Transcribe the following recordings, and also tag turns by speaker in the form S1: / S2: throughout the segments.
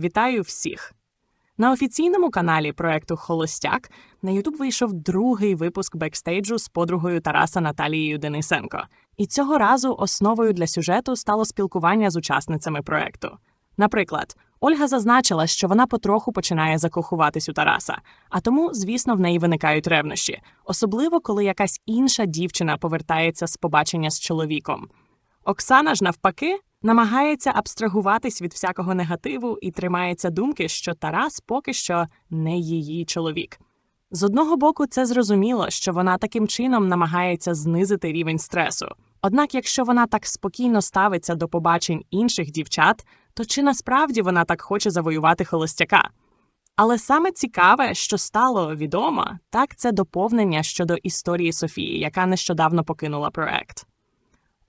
S1: Вітаю всіх! На офіційному каналі проекту Холостяк на Ютуб вийшов другий випуск бекстейджу з подругою Тараса Наталією Денисенко. І цього разу основою для сюжету стало спілкування з учасницями проекту. Наприклад, Ольга зазначила, що вона потроху починає закохуватись у Тараса, а тому, звісно, в неї виникають ревнощі, особливо коли якась інша дівчина повертається з побачення з чоловіком. Оксана ж, навпаки, намагається абстрагуватись від всякого негативу і тримається думки, що Тарас поки що не її чоловік. З одного боку, це зрозуміло, що вона таким чином намагається знизити рівень стресу. Однак, якщо вона так спокійно ставиться до побачень інших дівчат, то чи насправді вона так хоче завоювати холостяка? Але саме цікаве, що стало відомо, так це доповнення щодо історії Софії, яка нещодавно покинула проект.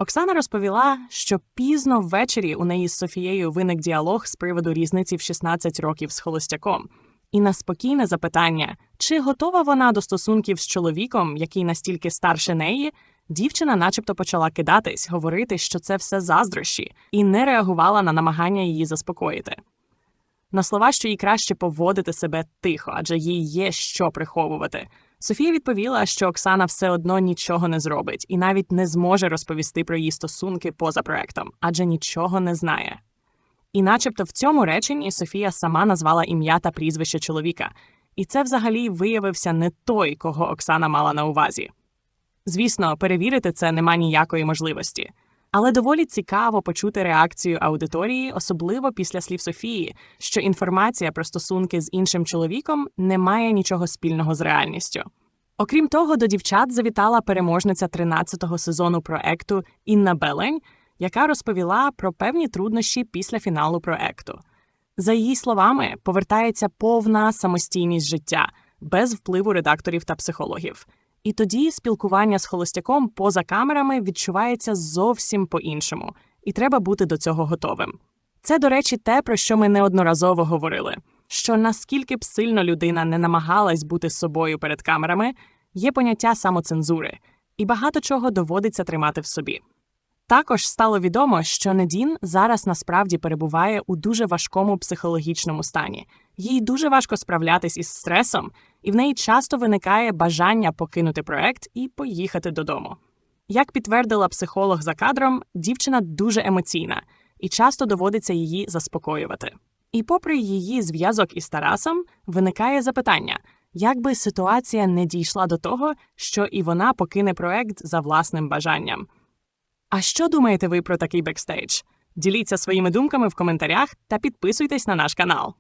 S1: Оксана розповіла, що пізно ввечері у неї з Софією виник діалог з приводу різниці в 16 років з холостяком. І на спокійне запитання, чи готова вона до стосунків з чоловіком, який настільки старше неї, дівчина, начебто, почала кидатись, говорити, що це все заздрощі, і не реагувала на намагання її заспокоїти. На слова, що їй краще поводити себе тихо, адже їй є що приховувати. Софія відповіла, що Оксана все одно нічого не зробить і навіть не зможе розповісти про її стосунки поза проектом, адже нічого не знає. І, начебто, в цьому реченні Софія сама назвала ім'я та прізвище чоловіка, і це взагалі виявився не той, кого Оксана мала на увазі. Звісно, перевірити це нема ніякої можливості. Але доволі цікаво почути реакцію аудиторії, особливо після слів Софії, що інформація про стосунки з іншим чоловіком не має нічого спільного з реальністю. Окрім того, до дівчат завітала переможниця 13-го сезону проекту Інна Белень, яка розповіла про певні труднощі після фіналу проекту. За її словами, повертається повна самостійність життя без впливу редакторів та психологів. І тоді спілкування з холостяком поза камерами відчувається зовсім по-іншому, і треба бути до цього готовим. Це, до речі, те, про що ми неодноразово говорили: що наскільки б сильно людина не намагалась бути собою перед камерами, є поняття самоцензури, і багато чого доводиться тримати в собі. Також стало відомо, що Недін зараз насправді перебуває у дуже важкому психологічному стані. Їй дуже важко справлятись із стресом, і в неї часто виникає бажання покинути проект і поїхати додому. Як підтвердила психолог за кадром, дівчина дуже емоційна і часто доводиться її заспокоювати. І, попри її зв'язок із Тарасом, виникає запитання, як би ситуація не дійшла до того, що і вона покине проект за власним бажанням. А що думаєте ви про такий бекстейдж? Діліться своїми думками в коментарях та підписуйтесь на наш канал.